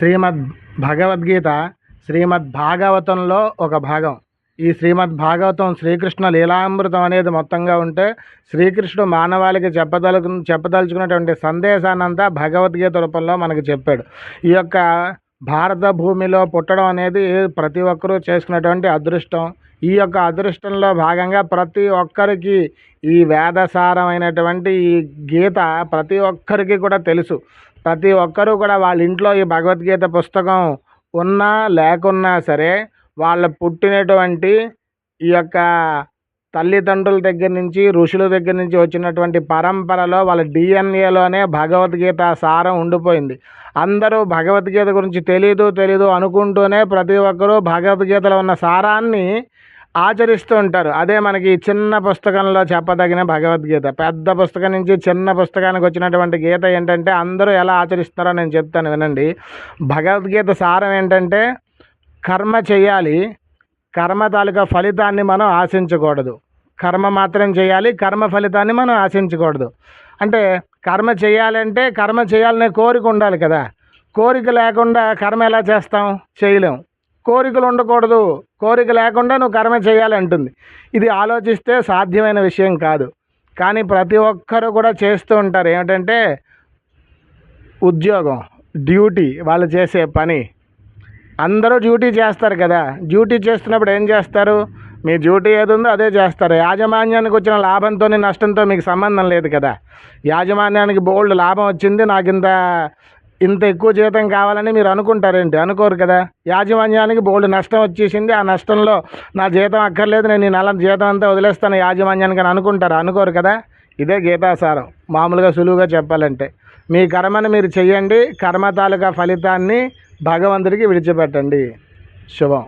శ్రీమద్ భగవద్గీత శ్రీమద్ భాగవతంలో ఒక భాగం. ఈ శ్రీమద్ భాగవతం శ్రీకృష్ణ లీలామృతం అనేది మొత్తంగా ఉంటే శ్రీకృష్ణుడు మానవాళికి చెప్పదలు చెప్పదలుచుకున్నటువంటి సందేశాన్నంతా భగవద్గీత రూపంలో మనకు చెప్పాడు. ఈ యొక్క భారత భూమిలో పుట్టడం అనేది ప్రతి ఒక్కరూ చేసుకున్నటువంటి అదృష్టం. ఈ యొక్క అదృష్టంలో భాగంగా ప్రతి ఒక్కరికి ఈ వేదసారమైనటువంటి ఈ గీత ప్రతి ఒక్కరికి కూడా తెలుసు. ప్రతి ఒక్కరూ కూడా వాళ్ళ ఇంట్లో ఈ భగవద్గీత పుస్తకం ఉన్నా లేకున్నా సరే వాళ్ళ పుట్టినటువంటి ఈ యొక్క తల్లిదండ్రుల దగ్గర నుంచి ఋషుల దగ్గర నుంచి వచ్చినటువంటి పరంపరలో వాళ్ళ డిఎన్ఏలోనే భగవద్గీత సారం ఉండిపోయింది. అందరూ భగవద్గీత గురించి తెలీదు తెలీదు అనుకుంటూనే ప్రతి ఒక్కరూ భగవద్గీతలో ఉన్న సారాన్ని ఆచరిస్తూ ఉంటారు. అదే మనకి చిన్న పుస్తకంలో చెప్పదగిన భగవద్గీత. పెద్ద పుస్తకం నుంచి చిన్న పుస్తకానికి వచ్చినటువంటి గీత ఏంటంటే అందరూ ఎలా ఆచరిస్తారో నేను చెప్తాను వినండి. భగవద్గీత సారం ఏంటంటే కర్మ చేయాలి కర్మ తాలూకా ఫలితాన్ని మనం ఆశించకూడదు. కర్మ మాత్రం చేయాలి కర్మ ఫలితాన్ని మనం ఆశించకూడదు. అంటే కర్మ చేయాలంటే కర్మ చేయాలనే కోరిక ఉండాలి కదా. కోరిక లేకుండా కర్మ ఎలా చేస్తాం? చేయలేం. కోరికలు ఉండకూడదు. కోరిక లేకుండా నువ్వు కర్మ చేయాలంటుంది ఇది ఆలోచిస్తే సాధ్యమైన విషయం కాదు. కానీ ప్రతి ఒక్కరు కూడా చేస్తూ ఉంటారు. ఏమిటంటే ఉద్యోగం డ్యూటీ వాళ్ళు చేసే పని అందరూ డ్యూటీ చేస్తారు కదా. డ్యూటీ చేస్తున్నప్పుడు ఏం చేస్తారు? మీ డ్యూటీ ఏది ఉందో అదే చేస్తారు. యాజమాన్యానికి వచ్చిన లాభంతో నష్టంతో మీకు సంబంధం లేదు కదా. యాజమాన్యానికి బోల్డ్ లాభం వచ్చింది నాకు ఇంత ఇంత ఎక్కువ జీతం కావాలని మీరు అనుకుంటారేంటి? అనుకోరు కదా. యాజమాన్యానికి బోల్డ్ నష్టం వచ్చేసింది ఆ నష్టంలో నా జీతం అక్కర్లేదు నేను ఈ నెల జీతం అంతా వదిలేస్తాను యాజమాన్యానికి అని అనుకుంటారు? అనుకోరు కదా. ఇదే గీతాసారం. మామూలుగా సులువుగా చెప్పాలంటే. మీ కర్మను మీరు చేయండి కర్మ తాలూకా ఫలితాన్ని భగవంతుడికి విడిచిపెట్టండి. శుభం.